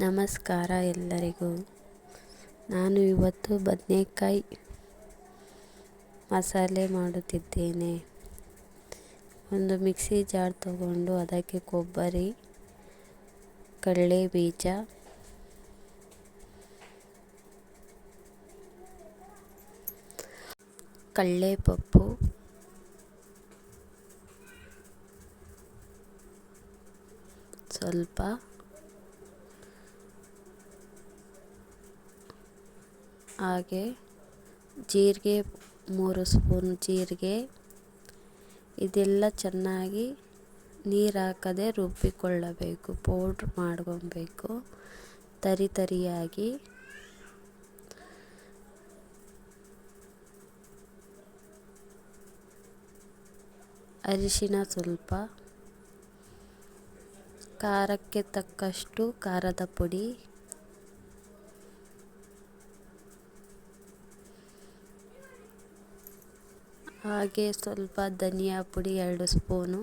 ನಮಸ್ಕಾರ ಎಲ್ಲರಿಗೂ. ನಾನು ಇವತ್ತು ಬದನೆಕಾಯಿ ಮಸಾಲೆ ಮಾಡುತ್ತಿದ್ದೇನೆ. ಒಂದು ಮಿಕ್ಸಿ ಜಾರ್ ತಗೊಂಡು ಅದಕ್ಕೆ ಕೊಬ್ಬರಿ ಕಡಲೆ ಬೀಜ ಕಡಲೆಪಪ್ಪು, ಸ್ವಲ್ಪ ಹಾಗೆ ಜೀರಿಗೆ, ಮೂರು ಸ್ಪೂನ್ ಜೀರಿಗೆ. ಇದೆಲ್ಲ ಚೆನ್ನಾಗಿ ನೀರು ಹಾಕದೆ ರುಬ್ಬಿಕೊಳ್ಳಬೇಕು, ಪೌಡ್ರ್ ಮಾಡ್ಕೊಬೇಕು, ತರಿ ತರಿಯಾಗಿ. ಅರಿಶಿನ ಸ್ವಲ್ಪ, ಖಾರಕ್ಕೆ ತಕ್ಕಷ್ಟು ಖಾರದ ಪುಡಿ. ಹಾಗೆ ಸ್ವಲ್ಪ ಧನಿಯಾ ಪುಡಿ ಎರಡು ಸ್ಪೂನು.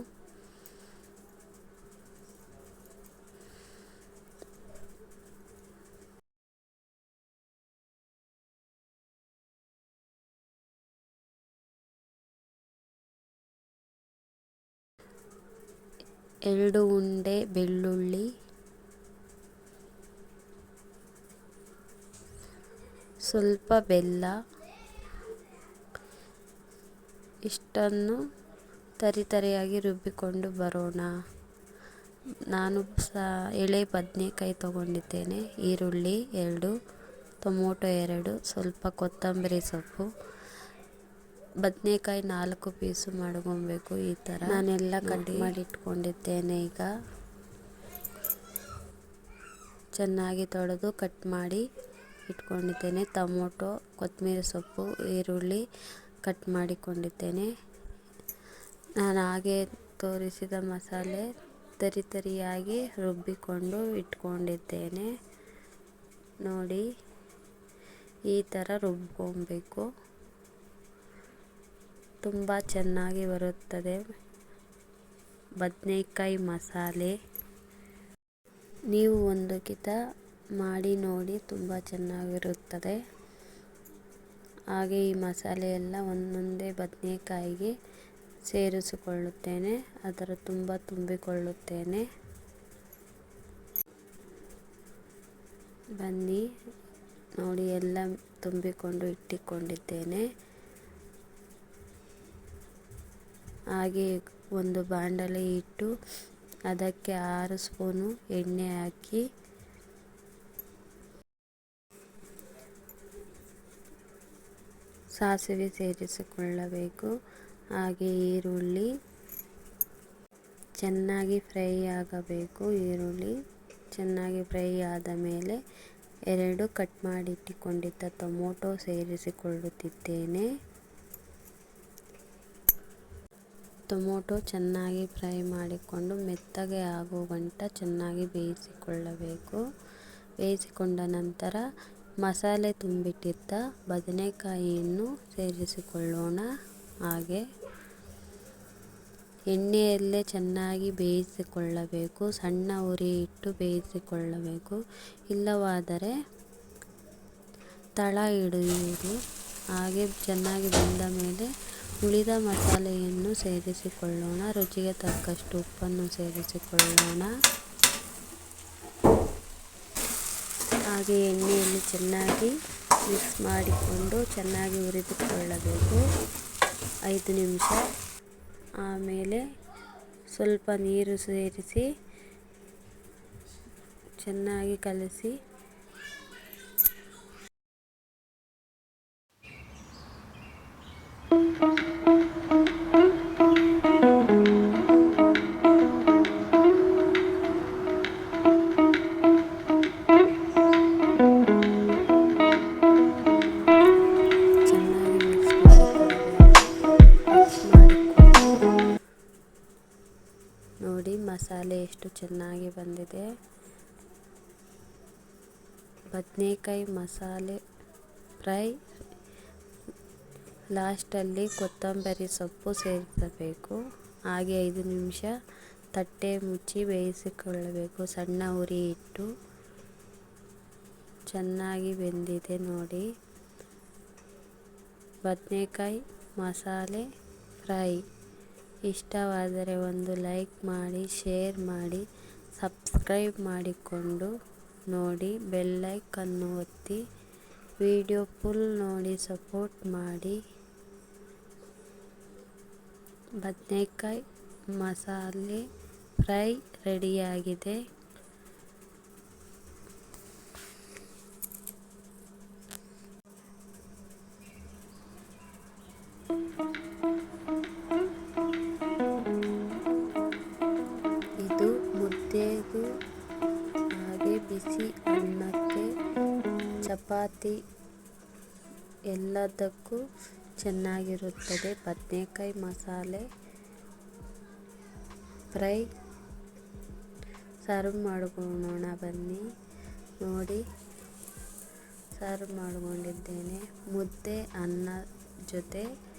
ಎರಡು ಉಂಡೆ ಬೆಳ್ಳುಳ್ಳಿ. ಸ್ವಲ್ಪ ಬೆಲ್ಲ. ಇಷ್ಟನ್ನು ತರಿತರಿಯಾಗಿ ರುಬ್ಬಿಕೊಂಡು ಬರೋಣ. ನಾನು ಸಹ ಎಳೆ ಬದನೇಕಾಯಿ ತಗೊಂಡಿದ್ದೇನೆ. ಈರುಳ್ಳಿ ಎರಡು ಟೊಮೊಟೊ ಎರಡು ಸ್ವಲ್ಪ ಕೊತ್ತಂಬರಿ ಸೊಪ್ಪು. ಬದನೇಕಾಯಿ ನಾಲ್ಕು ಪೀಸು ಮಾಡ್ಕೊಬೇಕು ಈ ಥರ. ನಾನೆಲ್ಲ ಕಟ್ ಮಾಡಿ ಇಟ್ಕೊಂಡಿದ್ದೇನೆ ಈಗ. ಚೆನ್ನಾಗಿ ತೊಳೆದು ಕಟ್ ಮಾಡಿ ಇಟ್ಕೊಂಡಿದ್ದೇನೆ. ಟೊಮೊಟೊ ಕೊತ್ತಂಬರಿ ಸೊಪ್ಪು ಈರುಳ್ಳಿ ಕಟ್ ಮಾಡಿಕೊಂಡಿದ್ದೇನೆ. ನಾನು ಹಾಗೆ ತೋರಿಸಿದ ಮಸಾಲೆ ತರಿ ತರಿಯಾಗಿ ರುಬ್ಬಿಕೊಂಡು ಇಟ್ಕೊಂಡಿದ್ದೇನೆ. ನೋಡಿ, ಈ ಥರ ರುಬ್ಕೊಬೇಕು. ತುಂಬ ಚೆನ್ನಾಗಿ ಬರುತ್ತದೆ. ಬದನೆಕಾಯಿ ಮಸಾಲೆ. ನೀವು ಒಂದು ಕಿತ ಮಾಡಿ ನೋಡಿ, ತುಂಬ ಚೆನ್ನಾಗಿರುತ್ತದೆ. ಹಾಗೆ ಈ ಮಸಾಲೆ ಎಲ್ಲ ಒಂದೊಂದೇ ಬದನೇಕಾಯಿಗೆ ಸೇರಿಸಿಕೊಳ್ಳುತ್ತೇನೆ. ಅದರ ತುಂಬ ತುಂಬಿಕೊಳ್ಳುತ್ತೇನೆ. ಬನ್ನಿ. ನೋಡಿ, ಎಲ್ಲ ತುಂಬಿಕೊಂಡು ಇಟ್ಟಿಕೊಂಡಿದ್ದೇನೆ. ಹಾಗೆ ಒಂದು ಬಾಂಡಲೆ ಇಟ್ಟು ಅದಕ್ಕೆ ಆರು ಸ್ಪೂನು ಎಣ್ಣೆ ಹಾಕಿ ಸಾಸಿವೆ ಸೇರಿಸಿಕೊಳ್ಳಬೇಕು. ಹಾಗೆ ಈರುಳ್ಳಿ ಚೆನ್ನಾಗಿ ಫ್ರೈ ಆಗಬೇಕು. ಈರುಳ್ಳಿ ಚೆನ್ನಾಗಿ ಫ್ರೈ ಆದ ಮೇಲೆ ಎರಡು ಕಟ್ ಮಾಡಿಟ್ಟುಕೊಂಡಿದ್ದ ಟೊಮೊಟೊ ಸೇರಿಸಿಕೊಳ್ಳುತ್ತಿದ್ದೇನೆ. ಟೊಮೊಟೊ ಚೆನ್ನಾಗಿ ಫ್ರೈ ಮಾಡಿಕೊಂಡು ಮೆತ್ತಗೆ ಆಗುವ ಗಂಟ ಚೆನ್ನಾಗಿ ಬೇಯಿಸಿಕೊಳ್ಳಬೇಕು. ಬೇಯಿಸಿಕೊಂಡ ನಂತರ ಮಸಾಲೆ ತುಂಬಿಟ್ಟಿದ್ದ ಬದನೆಕಾಯಿಯನ್ನು ಸೇರಿಸಿಕೊಳ್ಳೋಣ. ಹಾಗೆ ಎಣ್ಣೆಯಲ್ಲೇ ಚೆನ್ನಾಗಿ ಬೇಯಿಸಿಕೊಳ್ಳಬೇಕು, ಸಣ್ಣ ಉರಿ ಇಟ್ಟು ಬೇಯಿಸಿಕೊಳ್ಳಬೇಕು. ಇಲ್ಲವಾದರೆ ತಳ ಹಿಡಿಯುವುದು ಹಾಗೆ ಚೆನ್ನಾಗಿ ಬೆಂದ ಮೇಲೆ ಉಳಿದ ಮಸಾಲೆಯನ್ನು ಸೇರಿಸಿಕೊಳ್ಳೋಣ. ರುಚಿಗೆ ತಕ್ಕಷ್ಟು ಉಪ್ಪನ್ನು ಸೇರಿಸಿಕೊಳ್ಳೋಣ. ಹಾಗೆ ಎಣ್ಣೆಯಲ್ಲಿ ಚೆನ್ನಾಗಿ ಮಿಕ್ಸ್ ಮಾಡಿಕೊಂಡು ಚೆನ್ನಾಗಿ ಹುರಿದುಕೊಳ್ಳಬೇಕು. ಐದು ನಿಮಿಷ. ಆಮೇಲೆ ಸ್ವಲ್ಪ ನೀರು ಸೇರಿಸಿ ಚೆನ್ನಾಗಿ ಕಲಸಿ ಮಸಾಲೆ ಎಷ್ಟು ಚೆನ್ನಾಗಿ ಬಂದಿದೆ. ಬದನೇಕಾಯಿ ಮಸಾಲೆ ಫ್ರೈ, ಲಾಸ್ಟಲ್ಲಿ ಕೊತ್ತಂಬರಿ ಸೊಪ್ಪು ಸೇರಿಸಬೇಕು. ಹಾಗೆ ಐದು ನಿಮಿಷ ತಟ್ಟೆ ಮುಚ್ಚಿ ಬೇಯಿಸಿಕೊಳ್ಳಬೇಕು. ಸಣ್ಣ ಉರಿ ಇಟ್ಟು ಚೆನ್ನಾಗಿ ಬೆಂದಿದೆ ನೋಡಿ. ಬದನೆಕಾಯಿ ಮಸಾಲೆ ಫ್ರೈ. ಇಷ್ಟವಾದರೆ ಒಂದು ಲೈಕ್ ಮಾಡಿ, ಶೇರ್ ಮಾಡಿ, ಸಬ್ಸ್ಕ್ರೈಬ್ ಮಾಡಿಕೊಂಡು ನೋಡಿ ಬೆಲ್ಲೈಕನ್ನು ಒತ್ತಿ, ವಿಡಿಯೋ ಫುಲ್ ನೋಡಿ ಸಪೋರ್ಟ್ ಮಾಡಿ. ಬದನೆಕಾಯಿ ಮಸಾಲೆ ಫ್ರೈ ರೆಡಿಯಾಗಿದೆ. ಬಿಸಿ ಅನ್ನಕ್ಕೆ, ಚಪಾತಿ ಎಲ್ಲದಕ್ಕೂ ಚೆನ್ನಾಗಿರುತ್ತದೆ. ಬದನೇಕಾಯಿ ಮಸಾಲೆ, ಫ್ರೈ. ಸರ್ವ್ ಮಾಡ್ಕೊಳ್ಳೋಣ ಬನ್ನಿ. ನೋಡಿ ಸರ್ವ್ ಮಾಡ್ಕೊಂಡಿದ್ದೇನೆ. ಮುದ್ದೆ, ಅನ್ನ ಜೊತೆ.